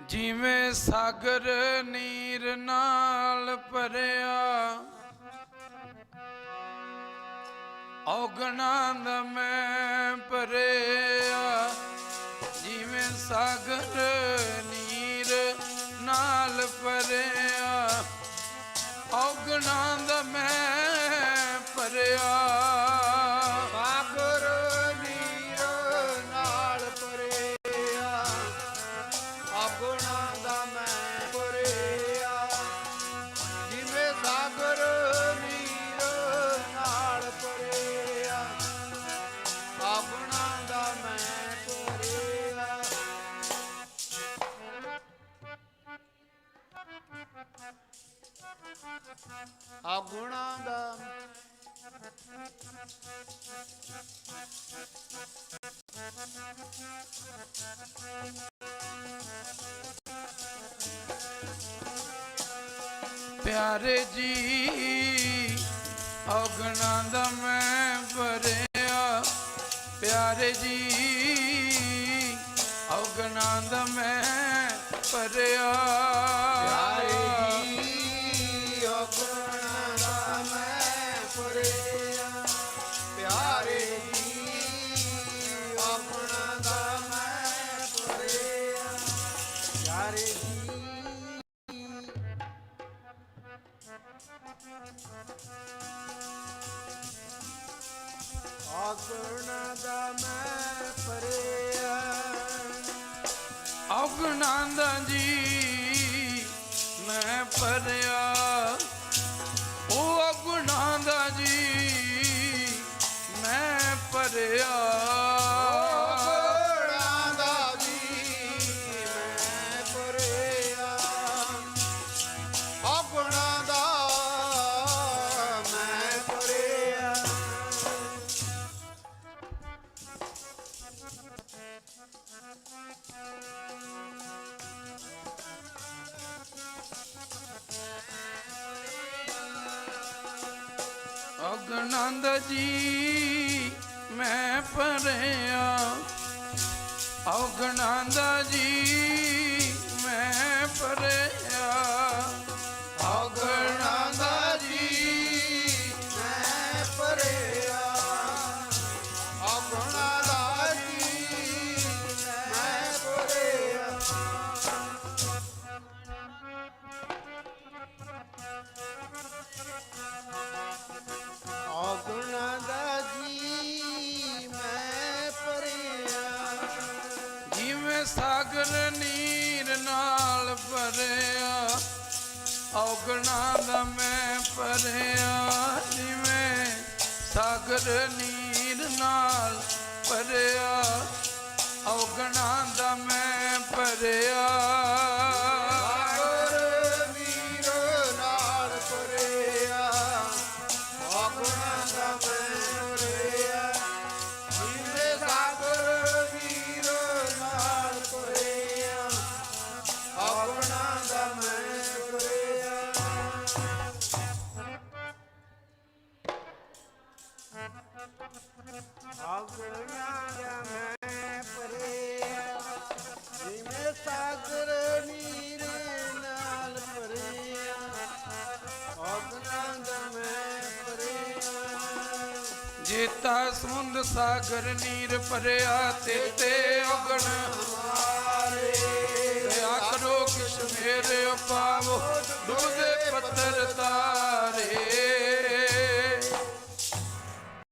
ਜਿਵੇਂ ਸਾਗਰ ਨੀਰ ਨਾਲ ਭਰਿਆ, ਔਗਣਾ ਦਾ ਮੈਂ ਭਰਿਆ। ਜਿਵੇਂ ਸਾਗਰ ਨੀਰ ਨਾਲ ਭਰਿਆ, ਔਗਣਾ ਦਾ ਮੈਂ ਆਗੁਣਾ ਦਾ ਪਿਆਰੇ ਜੀ ਔਗਣਾ ਦਾ ਮੈਂ ਭਰਿਆ ਪਿਆਰੇ ਜੀ ਔਗਣਾ ਦਾ ਮੈਂ ਭਰਿਆ ਆਗੁਣਾ ਦਾ ਮੈਂ ਭਰਿਆ ਔਗਣਾ ਦਾ ਜੀ ਮੈਂ ਭਰਿਆ ਅਗਨੰਦ ਜੀ ਮੈਂ ਪਰਿਆ। ਅਗਨੰਦ ਜੀ ਮੈਂ ਪਰਿਆ। ਸਾਗਰ ਨੀਰ ਨਾਲ ਭਰਿਆ, ਔਗਣਾ ਦਾ ਮੈਂ ਭਰਿਆ। ਜਿਵੇਂ ਸਾਗਰ ਨੀਰ ਨਾਲ ਭਰਿਆ, ਔਗਣਾ ਦਾ ਮੈਂ ਭਰਿਆ। ਆਗੁਣਾ ਮੈਂ ਭਰਿਆ ਜਿਵੇਂ ਸਾਗਰ ਨੀਰ ਨਾਲ ਭਰਿਆ ਆਗੁਣਾ ਦਾ ਮੈਂ ਭਰਿਆ ਜੇਤਾ ਸਮੁੰਦ ਸਾਗਰ ਨੀਰ ਭਰਿਆ ਤੇ ਤੇ ਔਗਣ ਮਾਰੇ ਦਇਆ ਕਰੋ ਕਿਛ ਮੇਰੇ ਪਾਵੋ ਡੁੱਬਦੇ ਪੱਥਰ ਤਾਰੇ।